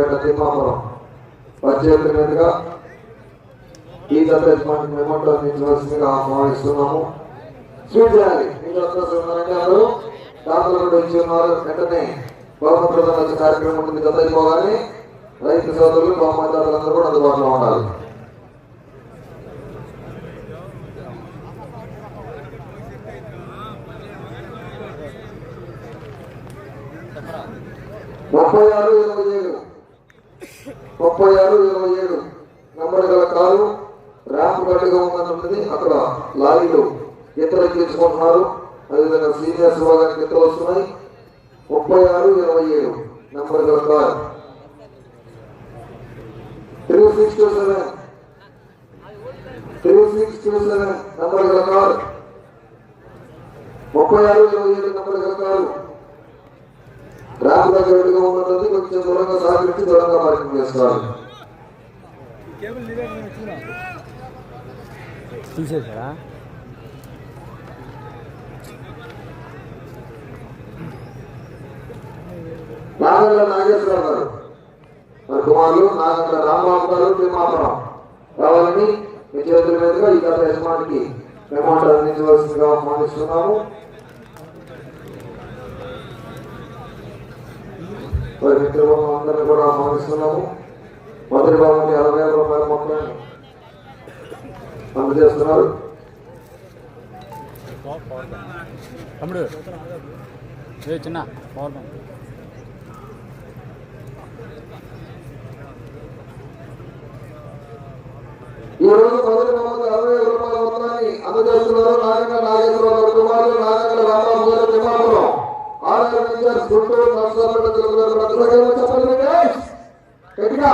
చిలకలూరుపేట తిమ్మాపురం పద్దెనిమిది మీదుగా ఈ దత్తమానికి మెమోటో అందించవలసిందిగా ఆహ్వానిస్తున్నాము. స్వీట్ చేయాలి మీరు అందరూ అందరూ దాతలు కూడా వచ్చి ఉన్నారు. వెంటనే బహుమతి ప్రధాన వచ్చే కార్యక్రమం ఉంటుంది. జత అయిపోగానే రైతు సోదరులు బహుమతి దాతలందరూ కూడా అందుబాటులో ఉండాలి. ముప్పై ఆరు ఇరవై ముప్పై ఆరు ఇరవై ఏడు నంబర్ గల కారు ర్యాంప్ గడ్డగా ఉందన్నది అక్కడ లారీలు ఇతర తీసుకుంటున్నారు అదేవిధంగా సీనియర్స్ విభాగానికి ఇతర వస్తున్నాయి. ముప్పై ఆరు ఇరవై ఏడు నంబర్ గల car. Three six two seven. Three six two seven number గల కారు. ముప్పై ఆరు ఇరవై ఏడు నంబర్ గల కారు. ర్యాంప్ గడ్డగా ఉన్నది కొంచెం దూరంగా సహకరించి దూరంగా పార్కింగ్ చేసుకోవాలి తీసేసారా నాగండ్ల నాగేశ్వరరావు గారు. కుమారులు నాగండ్ల రాంబాబు గారు తిమ్మాపురం. రావాలని మీ చేతుల మీదుగా ఈ గత యజమానికి అమౌంట్ అందించవలసిందిగా ఆహ్వానిస్తున్నాము. మిత్రబృందం అందరినీ కూడా ఆహ్వానిస్తున్నాము మొదటి భాగం యాభై వేల రూపాయల మొత్తాన్ని అందజేస్తున్నారు. తమ్ముడు ఏ చిన్న పవర్ బ్యాంక్? ఈ రోజు మొదటి బహుమతి అరవై రూపాయల మొత్తాన్ని అందజేస్తున్నారు. నాగంగ నాగేశ్వరరావు కుమారులు తిమ్మాపురం ఆర్ఆర్ వెంచర్స్ గుంటూరు నర్సరాపేట తిరుగుతారు ప్రతిభ చెప్పండి గట్టిగా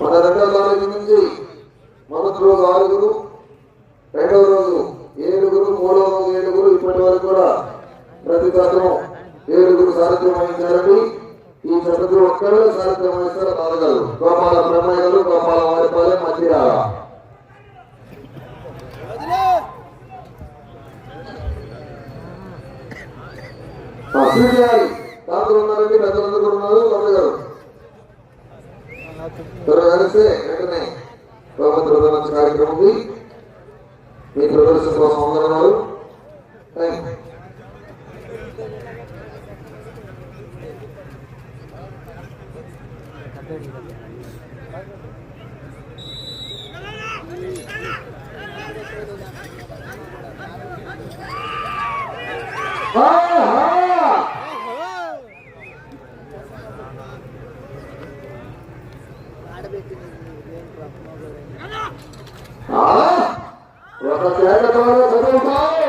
మన తారీఖు నుంచి మొదటి రోజు ఆరుగురు రెండవ రోజు ఏడుగురు మూడవ రోజు ఏడుగురు ఇప్పటి వరకు కూడా ప్రతి ఏడుగురు సారథ్యం వహించారండి ఈ జగత్తు ఒక్కళ్ళు సారథ్యం వహిస్తారు తారగారు గోపాల బ్రహ్మయ్య గారు గోపాల వారిపాలెం అసలు చేయాలి తాతలు ఉన్నారండి పెద్దలందరూ కూడా ఉన్నారు బ్రహ్మయ్య గారు త్వరగా కలిస్తే వెంటనే బహుమతి ప్రదర్శన కార్యక్రమం ఉంది. మీ ప్రదర్శన కోసం అందరూ বলব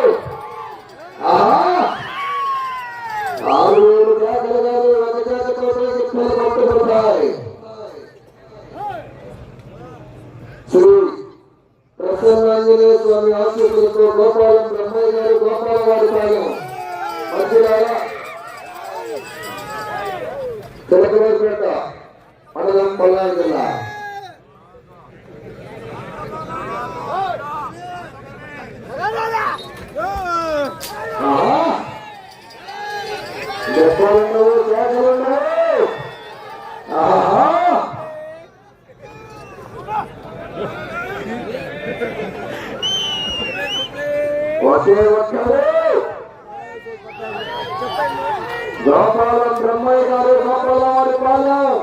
గోపాలం బ్రహ్మయ్య గారు గోపాల వారి పాలెం.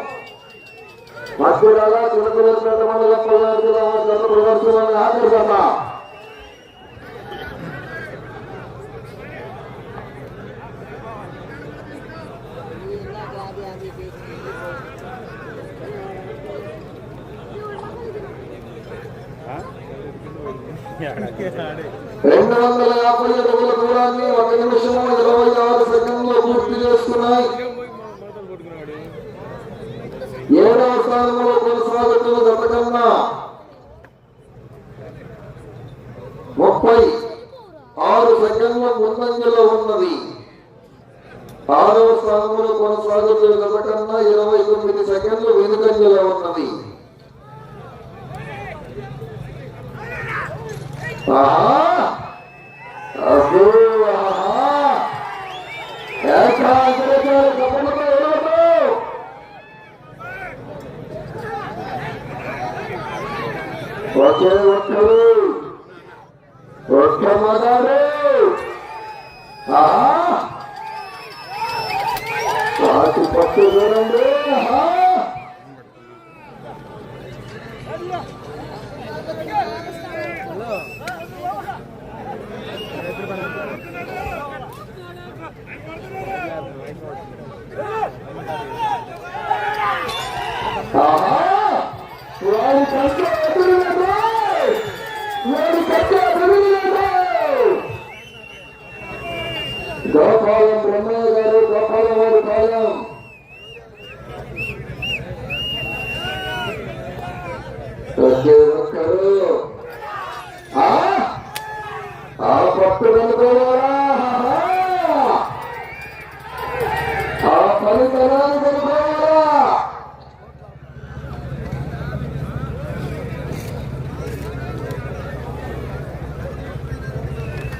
మధ్యరాల చిన్నపిల్లల మండలం పల్నాడు జిల్లా జత ప్రదర్శనని ఆకర్షణ రెండు వందల యాభై అడుగుల దూరాన్ని ఒక నిమిషము ఇరవై ఆరు సెకండ్లు పూర్తి చేసుకున్నాయి. ఏడవ స్థానంలో కొనసాగుతున్న గతకన్నా ముప్పై ఆరు సెకండ్ల ముందంజలో ఉన్నది. ఆరవ స్థానంలో కొనసాగుతున్న ఇరవై తొమ్మిది సెకండ్లు వెనుకంజలో ఉన్నది. ఒకే ఒక్కరు ఒక్క మగాడు పట్టు చూడండి ఆహా ఆహా వాడి కంటే ఎదురులేదు వాడి కంటే ఎదురులేదు గోపాలం బ్రహ్మయ్య గారు గోపాలం వారి పాలెం ప్రతి ఒక్కరు ఆ ఆ పట్టు కనుకోవాలా ఆ ఫలితనాన్ని కనుకోవాలా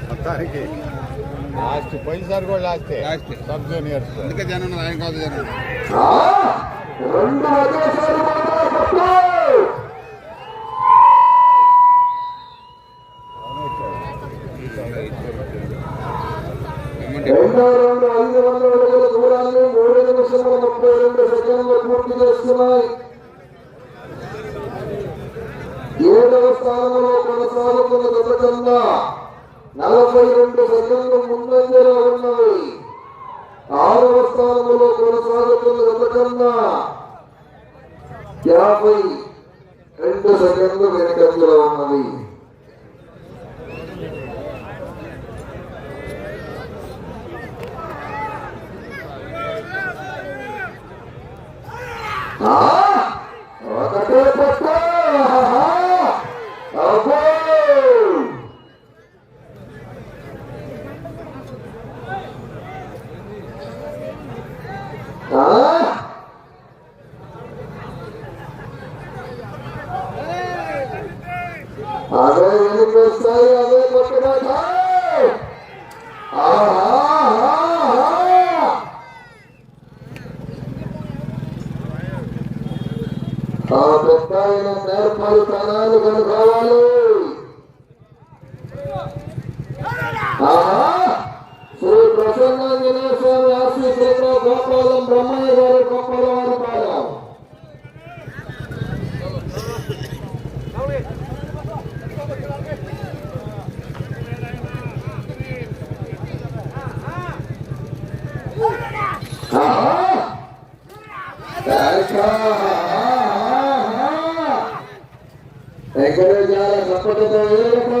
మొత్తానికి లాస్ట్ పోయినసారి కూడా లాస్టే. సబ్ జూనియర్స్ రెండు రెండో ఐదు వందల అడుగుల దూరాన్ని మూడు నిమిషముల ముప్పై రెండు సెకండ్లు పూర్తి చేస్తున్నాయి ఏడవ స్థానంలో కొనసాగుతున్న గత కన్నా నలభై రెండు సెకండ్లు ముందంజలో ఉన్నవి ఆరవ స్థానంలో కొనసాగుతున్న గత యాభై రెండు సెకండ్లు వెనుకంజలో ఉన్నవి Ah! వెంకటేశాల చప్పటితో ఏడుకో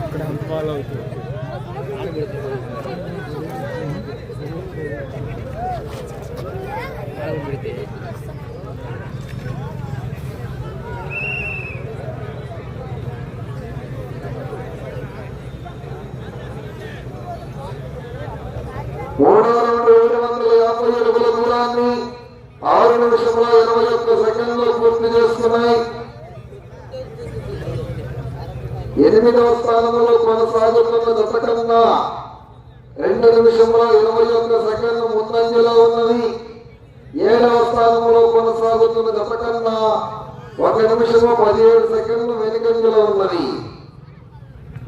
అక్కడ ఫాలో అవుతుంది మూడో రెండు ఏడు వందల యాభై అడుగుల దూరాన్ని ఆరు నిమిషముల ఇరవై ఒక్క సెకండ్లు పూర్తి చేసుకున్నాయి ఎనిమిదవ స్థానంలో కొనసాగుతున్న గత కన్నా రెండు నిమిషంలో ఇరవై ఒక్క సెకండ్లు ముందంజలో ఉన్నది. ఏడవ స్థానంలో కొనసాగుతున్న గత కన్నా ఒక నిమిషము పదిహేడు సెకండ్లు వెనుకంజలో ఉన్నది.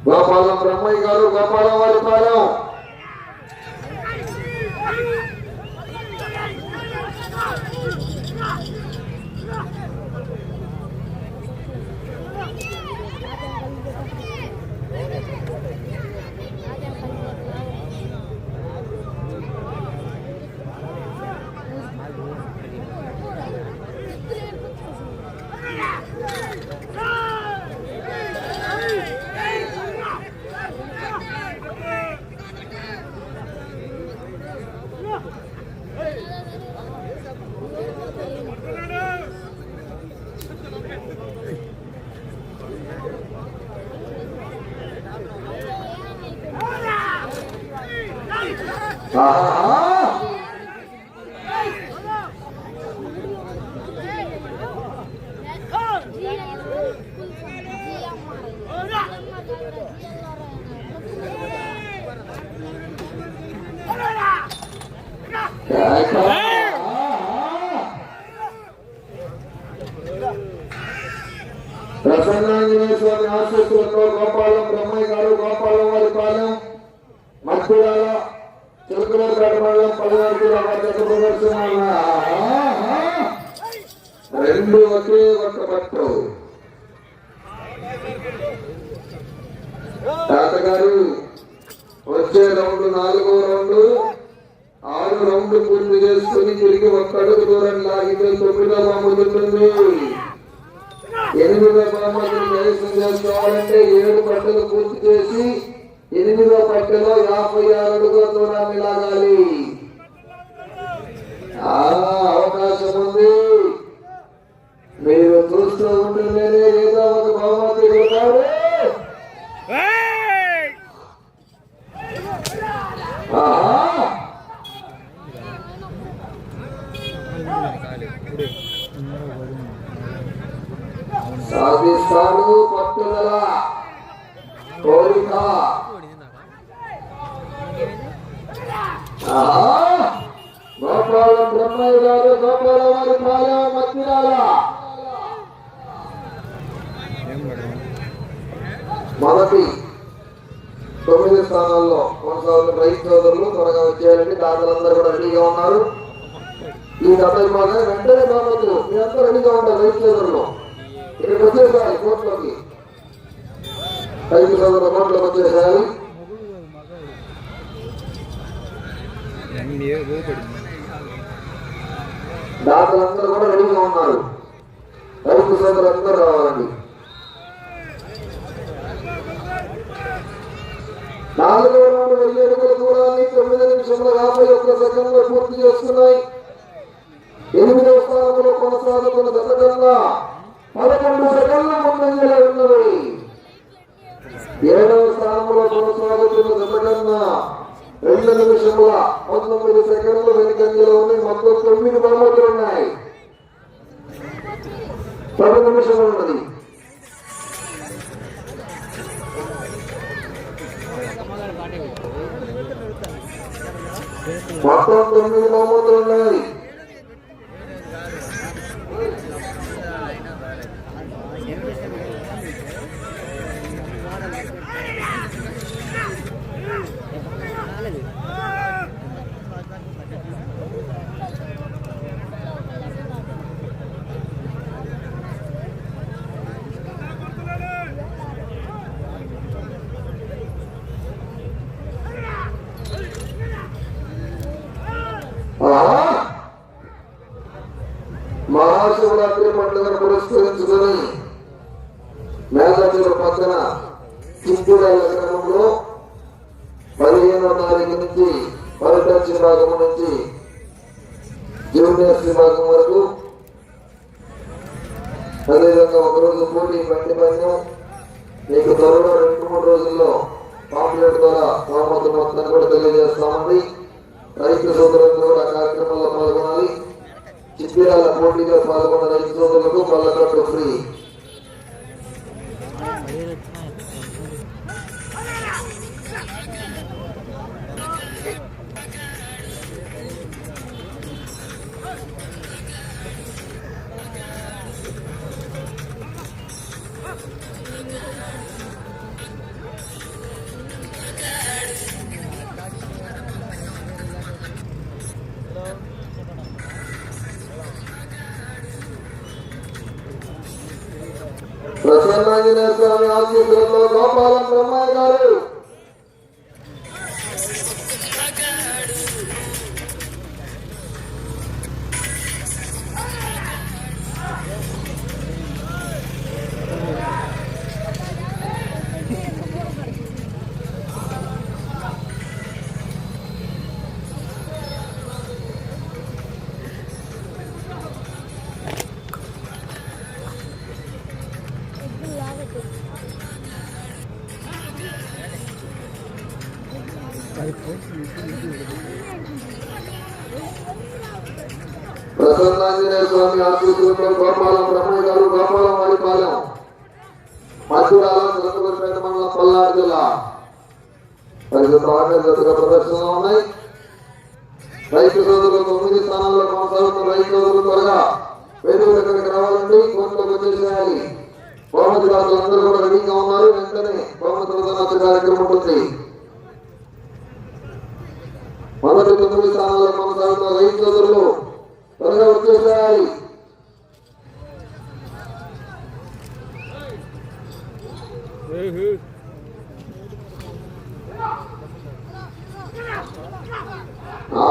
గోపాలం బ్రహ్మయ్య గారు గోపాలం వారి పాలెం ఆహా! ప్రసన్నాంజనేయ స్వామి ఆశీస్సులతో గోపాలం బ్రహ్మయ్య గారు గోపాలం వారి పాలెం మర్చిరాల చిలుకలపేట మండలం పదివారి జిల్లా జత ప్రదర్శన రెండు ఒకే తాతగారు వచ్చే రౌండ్ నాలుగో రౌండ్ ఆరు రౌండ్ పూర్తి చేసుకుని తిరిగి ఒక్కడుగు దూరం లాగితే తొమ్మిదో అమ్ముతుంది ఎనిమిదో బహుమతిని కైవసం చేసుకోవాలంటే ఏడు పట్టలు పూర్తి చేసి ఎనిమిదో పట్టెలో యాభై ఆరు అడుగుల దూరాన్ని లాగాలి. అవకాశం ఉంది మీరు చూస్తూ ఉంటేనే ఏదో ఒక బహుమతి ఇప్పుడే సాధిస్తాడు పట్టుదల. కోరిక! గోపాలం బ్రహ్మయ్య గారు గోపాల వారి పాలెం మధ్యరాల ఏం మేడం మొదటి తొమ్మిది స్థానాల్లో కొనసాగుతున్న రైతు సోదరులు త్వరగా వచ్చేయాలండి. దాతలందరూ కూడా రెడీగా ఉన్నారు. ఈ గత విభాగం వెంటనే బాగోదు మీరంతా రెడీగా ఉంటారు రైతు సోదరులు. ఇక్కడికి వచ్చేసారి కోర్టులోకి. రైతు సోదరుల కోర్టులోకి వచ్చేసారి. దాతలందరూ కూడా రెడీగా ఉన్నారు. రైతు సోదరులందరూ రావాలండి. నాలుగో రౌండ్ వెయ్యి అడుగుల దూరాన్ని తొమ్మిది నిమిషముల యాభై ఒక్క సెకండ్లో పూర్తి చేస్తున్నాయి. ఎనిమిదవ స్థానంలో కొనసాగుతున్న దశకన్నా పదకొండు సెకండ్ల ముందంజలో ఉన్నవి ఏడవ స్థానంలో కొనసాగుతున్న దశకన్నా రెండు నిమిషముల పంతొమ్మిది సెకండ్లు వెనుకంజలో ఉన్నాయి. మొత్తం తొమ్మిది బహుమతులు ఉన్నాయి. పది నిమిషములు ఉన్నది. మొత్తం తొమ్మిది బహుమతులు ఉన్నాయి. inspira a la pública, Father, and I know the local Malaka to free. స్వామి గోపాలం బ్రహ్మయ్య గారు గోపాలం వారిపాలెం మధ్యరాల చిరంతపూరిపేట మండలం పల్నాడు జిల్లా. పరిస్థితులు ప్రదర్శనలు ఉన్నాయి. రైతు సోదరులు తొమ్మిది స్థానాల్లో కొనసాగుతున్న రైతు సోదరులు త్వరగా వేదిక దగ్గరికి రావాలండి. కోర్టులోకి వచ్చేసేయాలి బహుమతి దాతలు అందరూ కూడా రెడీగా ఉన్నారు. వెంటనే బహుమతి ప్రధాన కార్యక్రమం ఉంటుంది. మొదటి తొమ్మిది స్థానాల్లో కొనసాగుతున్న రైతు సోదరులు త్వరగా వచ్చేసేయాలి ఆ?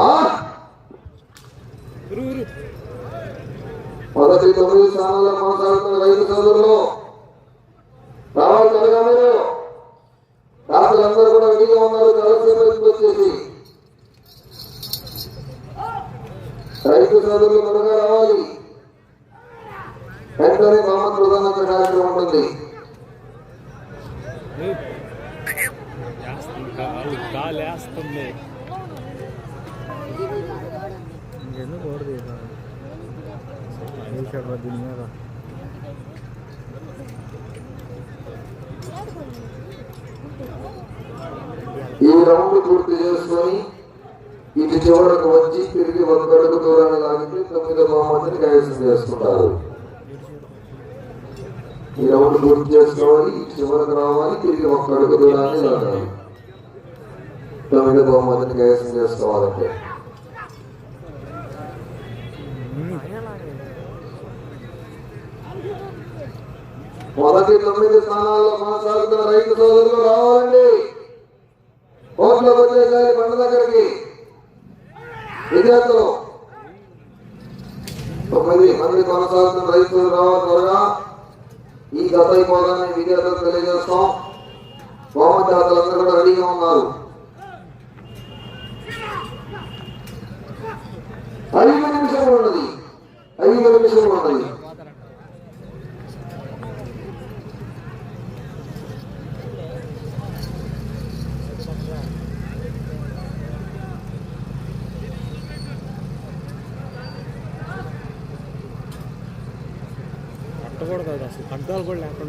మొదటి తొమ్మిది స్థానాల్లో కొనసాగుతున్న రైతు సోదరులు రావాలి త్వరగా మీరు దాతలందరూ కూడా రెడీగా ఉన్నారు చాలాసేపు అయింది వచ్చేసి రైతు సోదరులు త్వరగా రావాలి వెంటనే బహుమతి ప్రధాన కార్యక్రమం ఉంటుంది గాలి వేస్తుంది ఇంకెందుకు ఓడదు వేసాడు దీని మీద. ఈ రౌండ్ పూర్తి చేసుకొని ఇటు చివరకు వచ్చి తిరిగి ఒక అడుగు దూరాన్ని లాగితే తొమ్మిదో బహుమతిని కైవసం చేసుకుంటారు. ఈ రౌండ్ పూర్తి చేసుకోవాలి ఇటు చివరకు రావాలి తిరిగి ఒక అడుగు దూరాన్ని లాగాలి. తొమ్మిది బహుమతిని కైవసం చేసుకోవాలంటే మొదటి తొమ్మిది స్థానాల్లో కొనసాగుతున్న రైతు సోదరులు రావాలండి. కోట్లోకి వచ్చేసారి బండ దగ్గరికి. విద్యార్థులు. తొమ్మిది మంది కొనసాగుతున్న రైతులు రావాలి త్వరగా. ఈ గత అయిపోగానే విద్యార్థులకు తెలియజేస్తాం. బహుమతి హోమజాతులందరూ కూడా రెడీగా ఉన్నారు. ఐదు నిమిషం ఉన్నది. ఐదు నిమిషం ఉన్నది. పట్టకూడదు అసలు అడ్డాలు కూడా లేకుండా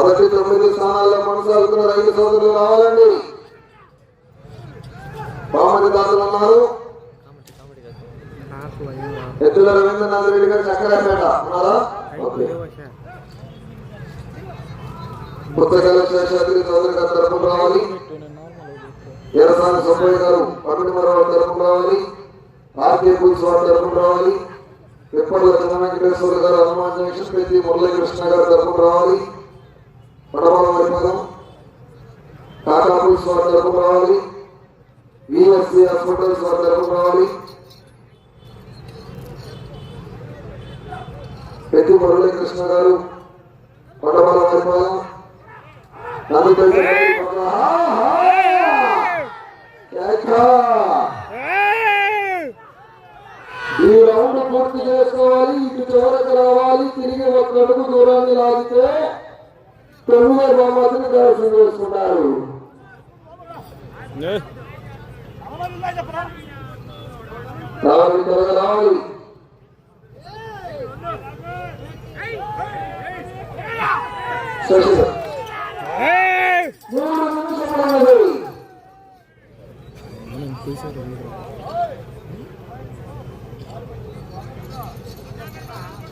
మొదటి తొమ్మిది స్థానాల్లో కొనసాగుతున్న రైతు సోదరులు రావాలండి. బహుమతి దాసులు ఉన్నారు. ఎత్తుల రవీంద్రనాథ్ రెడ్డి గారు చక్కరాపేట ఉన్నారా? ఓకే. పుస్తకాల శేషాద్రి చౌదరి గారు తరపున రావాలి. ఎరసాని సుబ్బయ్య గారు పన్నెండు మరో తరపున రావాలి. ఆర్కే పుల్స్ వారి తరపున రావాలి. విప్పట్ల లక్ష్మణ వెంకటేశ్వర గారు హనుమాన్ జంక్షన్ పెద్ది మురళీకృష్ణ గారు టాటా పుల్స్ వారి తరపున రావాలి. విఎస్సి హాస్పిటల్స్ వారి తరపున రావాలి. పెద్ది మురళీకృష్ణ గారు నన్ను ఈ రౌండ్ పూర్తి చేసుకోవాలి. ఇటు చివరకు రావాలి. తిరిగి ఒక అడుగు దూరాన్ని లాగితే తొమ్మిది బహుమతిని దర్శనం చేసుకుంటారు రావాలి త్వరగా రావాలి.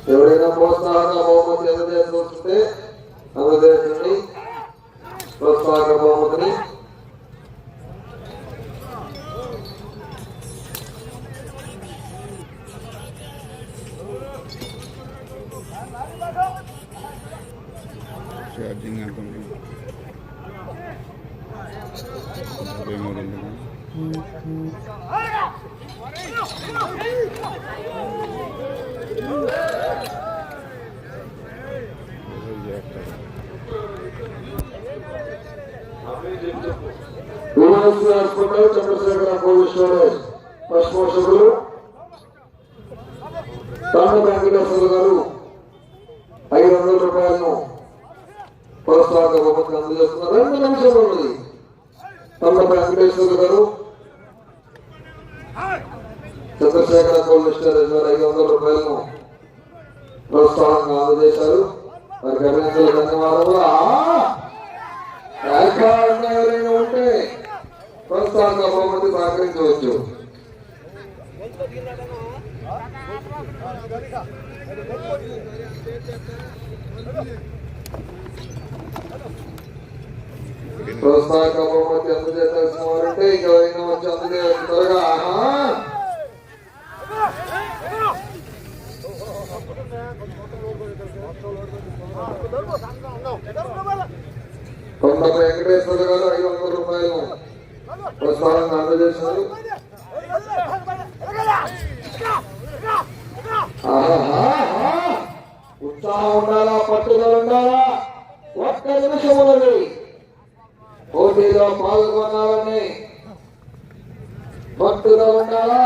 ఎవరైనా ప్రోత్సాహక బహుమతి అందజేసి వస్తే అందజేయండి ప్రోత్సాహక బహుమతిని తాండ వెంకటేశ్వర గారు ఐదు వందల రూపాయలను ప్రోత్సాహక బహుమతి అందజేస్తున్నారు. రెండు నిమిషాలు ఉన్నది. తాండ వెంకటేశ్వర గారు చంద్రశేఖర కోల్డ్ స్టోరేజ్ గారు ఐదు వందల రూపాయలను ప్రోత్సాహంగా అందజేశారు. వారికి అభినందనలు ధన్యవాదములు. ఎవరైనా ఉంటే ప్రోత్సాహంగా బహుమతి సహకరించవచ్చు. ప్రోత్సాహక బహుమతి అందజేయాల్సిన వారంటే ఇక ఎవరైనా వచ్చి అందజేయచ్చు త్వరగా ఆహా! వెంకటేశ్వర గారు ఐదు వందల రూపాయలు ప్రోత్సాహంగా అందజేశారు ఉత్సాహం ఉండాలా? పట్టుదల ఉండాలా? ఒక్క నిమిషం ఉన్నది. పోటీలో పాల్గొనాలని పట్టుదల ఉండాలా?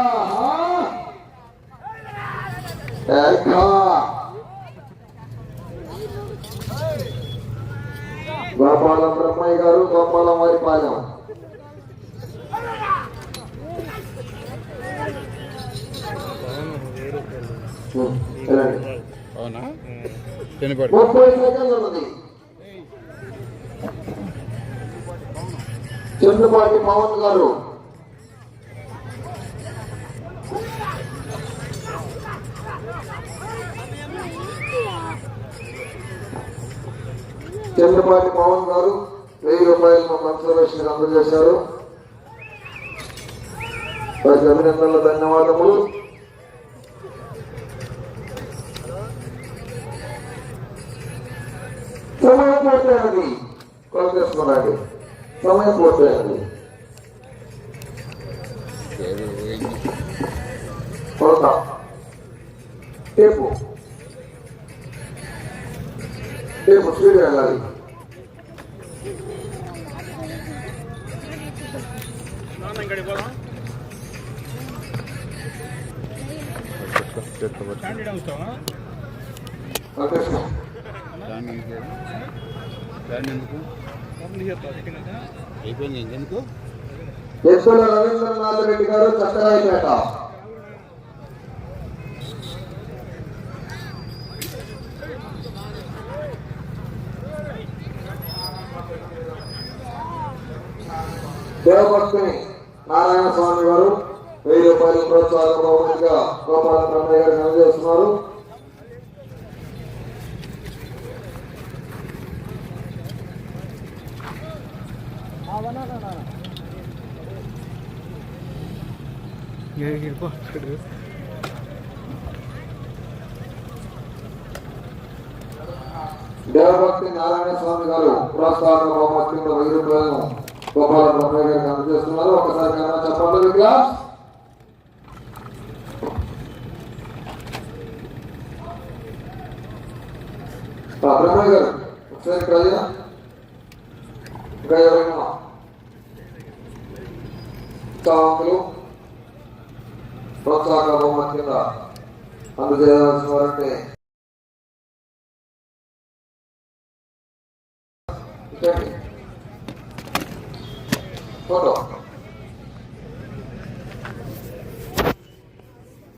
గోపాలం బ్రహ్మయ్య గారు గోపాలం వారిపాలెం ఉం, అవునా? ముప్పై సెకండ్లు ఉన్నది. చంద్రబాటి పవన్ గారు. చంద్రపాటి పవన్ గారు వెయ్యి రూపాయలను కన్సర్వేషన్ అందజేశారు. వారికి అభినందనలు ధన్యవాదములు. సమయం పూర్తయినది కాంగ్రెస్ మనాడి సమయం పూర్తయినది కొరత టేపు టేపు స్పీడ్ వెళ్ళాలి కాంగ్రెస్ దాన్ని దాన్ని ఎందుకు? అయిపోయింది. యశ్వర రవీంద్రనాథ్ రెడ్డి గారు చక్కరాయిపేట నారాయణ స్వామి గారు వెయ్యి రూపాయలు బహుమతిగా గోపాల బ్రహ్మయ్య గారు అందజేస్తున్నారు ఇడిపో దేవభక్తి నారాయణ స్వామి గారు పురస్కారం బహుమతి వెయ్యి రూపాయలను గోపాల బ్రహ్మయ్య గారికి అందజేస్తున్నారు. ఒకసారి చెప్పండి వికాస్